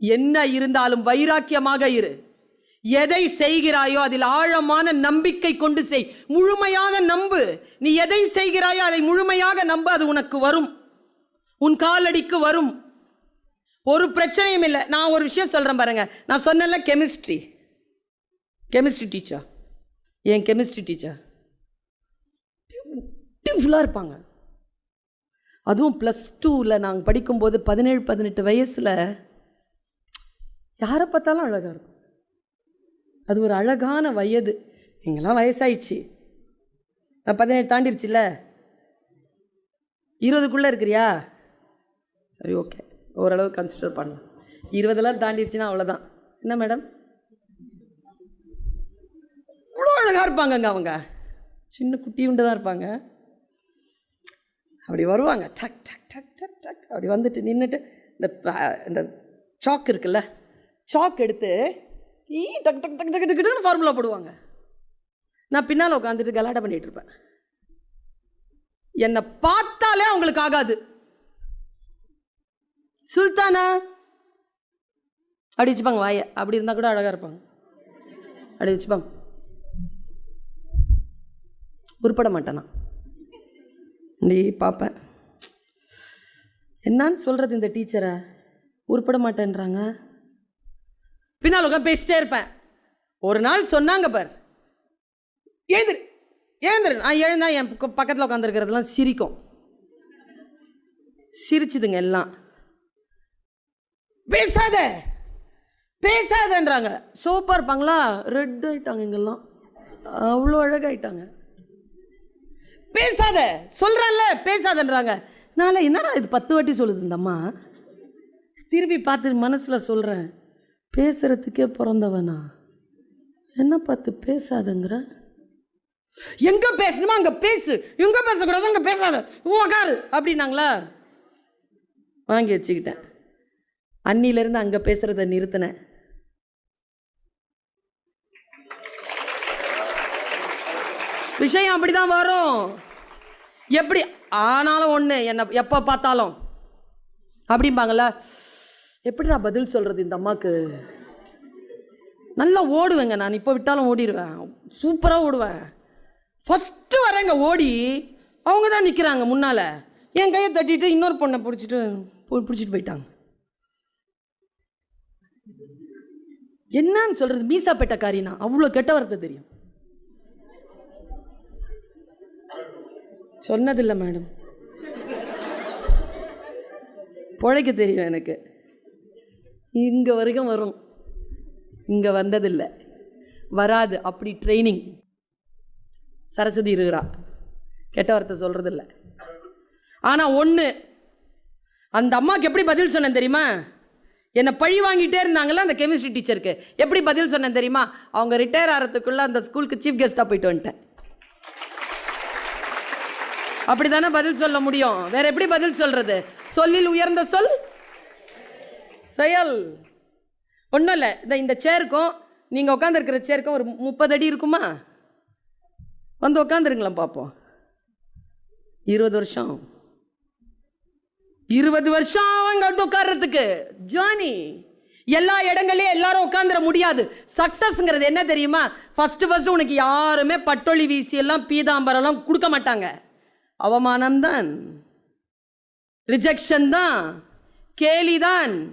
என்ன இருந்தாலும் வைராக்கியமாக இரு. எதை செய்கிறாயோ அதில் ஆழமான நம்பிக்கை கொண்டு செய். முழுமையாக நம்பு. நீ எதை செய்கிறாயோ அதை முழுமையாக நம்பு. அது உனக்கு வரும். உன் காலடிக்கு வரும். ஒரு பிரச்சனையும் இல்லை. நான் ஒரு விஷயம் சொல்கிறேன் பாருங்க. நான் சொன்னல கெமிஸ்ட்ரி. Chemistry teacher. என் கெமிஸ்ட்ரி டீச்சர்? பியூட்டிஃபுல்லாக இருப்பாங்க. அதுவும் ப்ளஸ் டூவில் நாங்கள் படிக்கும்போது பதினேழு பதினெட்டு வயசில் யாரை பார்த்தாலும் அழகாக இருக்கும். அது ஒரு அழகான வயது. எங்கெல்லாம் வயசாயிடுச்சு. நான் பதினேழு தாண்டிருச்சுல்ல? இருபதுக்குள்ளே இருக்கிறியா? சரி ஓகே. ஓரளவு கன்சிடர் பண்ணலாம். இருபதெல்லாம் தாண்டிடுச்சுன்னா அவ்வளோதான் என்ன மேடம் அவ்வளோ அழகாக இருப்பாங்கங்க அவங்க. சின்ன குட்டியுண்டு தான் இருப்பாங்க. அப்படி வருவாங்க. டக் டக் டக் டக் டக். அப்படி வந்துட்டு நின்றுட்டு இந்த இந்த சாக் இருக்குல்ல? சாக் எடுத்து ஈ டக் டக் டக் டக் டக்குன்னு ஃபார்முலா போடுவாங்க. நான் பின்னால் உட்காந்துட்டு கலாட்டை பண்ணிகிட்டு இருப்பேன். என்னை பார்த்தாலே அவங்களுக்கு ஆகாது. சுல்தானா? அப்படி வச்சுப்பாங்க வாயை. அப்படி இருந்தால் கூட அழகாக இருப்பாங்க. அப்படி வச்சுப்பாங்க. உருப்பட மாட்டேனா? நீ பார்ப்பேன். என்னன்னு சொல்கிறது இந்த டீச்சரை உருப்பட மாட்டேன்றாங்க. பின்னால் உட்காந்து பேசிட்டே இருப்பேன். ஒரு நாள் சொன்னாங்க பார். எழுந்துரு எழுந்துரு. நான் எழுந்தா என் பக்கத்தில் உட்காந்துருக்கிறதுலாம் சிரிக்கும். சிரிச்சுதுங்க எல்லாம். பேசாத பேசாதன்றாங்க. சோப்பாக இருப்பாங்களா? ரெட் ஆயிட்டாங்க இங்கெல்லாம். அவ்வளோ அழகாயிட்டாங்க. பேசாத சொல்கிறேன்ல பேசாதன்றாங்க. நான் என்னடா இது பத்து வாட்டி சொல்லுது இந்த அம்மா? பார்த்து மனசில் சொல்கிறேன் பேசுறதுக்கே பிறந்தவனா? என்ன பார்த்து பேசாதங்கிற? எங்க பேசணுமோ அங்க பேசு. எங்க பேசக்கூடாது அங்க பேசாத. உக்காரு அப்படின்னாங்களா? வாங்கி வச்சுக்கிட்டேன். அன்னியிலேருந்து அங்க பேசுறத நிறுத்தினேன். விஷயம் அப்படிதான் வரும். எப்படி ஆனாலும் ஒன்று என்னை எப்போ பார்த்தாலும். அப்படிம்பாங்களா எப்படிடா பதில் சொல்கிறது இந்த அம்மாவுக்கு நல்லா ஓடுவேங்க நான். இப்போ விட்டாலும் ஓடிடுவேன் சூப்பராக ஓடுவேன். ஃபஸ்ட்டு வரேங்க ஓடி. அவங்க தான் நிற்கிறாங்க முன்னால். என் கையை தட்டிட்டு இன்னொரு பொண்ணை பிடிச்சிட்டு பிடிச்சிட்டு போயிட்டாங்க. என்னன்னு சொல்கிறது மீசா மீசாப்பேட்டக்காரினா அவ்வளோ கெட்ட வார்த்தை தெரியும். சொன்னதில்லை மேடம். பிழைக்க தெரியும் எனக்கு. இங்கே வரைக்கும் வரும். இங்கே வந்ததில்லை. வராது. அப்படி ட்ரைனிங் சரஸ்வதி இருக்கிறா. கெட்ட வார்த்தை சொல்கிறதில்ல ஆனால் ஒன்று அந்த அம்மாவுக்கு எப்படி பதில் சொன்னேன் தெரியுமா? என்னை பழி வாங்கிட்டே இருந்தாங்களே அந்த கெமிஸ்ட்ரி டீச்சருக்கு எப்படி பதில் சொன்னேன் தெரியுமா? அவங்க ரிட்டையர் ஆகிறதுக்குள்ளே அந்த ஸ்கூலுக்கு சீஃப் கெஸ்ட்டாக போயிட்டு வந்துட்டேன். அப்படி தானே பதில் சொல்ல முடியும்? வேற எப்படி பதில் சொல்கிறது சொல்லில் உயர்ந்த சொல் செயல். ஒன்றும் இல்லை. இந்த இந்த சேருக்கும் நீங்கள் உட்காந்துருக்கிற சேருக்கும் ஒரு முப்பது அடி இருக்குமா? வந்து உட்காந்துருங்களேன் பார்ப்போம் இருபது வருஷம். இருபது வருஷம் அவங்க வந்து உட்கார்றதுக்கு. ஜேர்னி எல்லா இடங்களையும் எல்லாரும் உட்காந்துட முடியாது. சக்ஸஸ்ங்கிறது என்ன தெரியுமா? ஃபஸ்ட்டு ஃபஸ்ட்டு உனக்கு யாருமே பட்டொளி வீசி எல்லாம் பீதாம்பரம்லாம் கொடுக்க மாட்டாங்க. அவமானம்தான். ரிஜெக்ஷன் தான். கேலிதான்.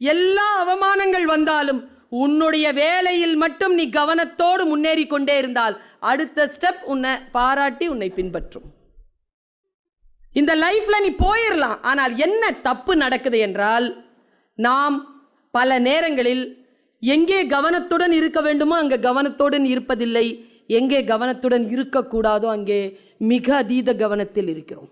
எல்லா அவமானங்கள் வந்தாலும் உன்னுடைய வேலையில் மட்டும் நீ கவனத்தோடு முன்னேறி கொண்டே இருந்தால் அடுத்த ஸ்டெப் உன்னை பாராட்டி உன்னை பின்பற்றும். இந்த லைஃப்ல நீ போயிடலாம் ஆனால் என்ன தப்பு நடக்குது என்றால் நாம் பல நேரங்களில் எங்கே கவனத்துடன் இருக்க வேண்டுமோ அங்கே கவனத்துடன் இருப்பதில்லை எங்கே கவனத்துடன் இருக்கக்கூடாதோ அங்கே மிக அதீத கவனத்தில் இருக்கிறோம்.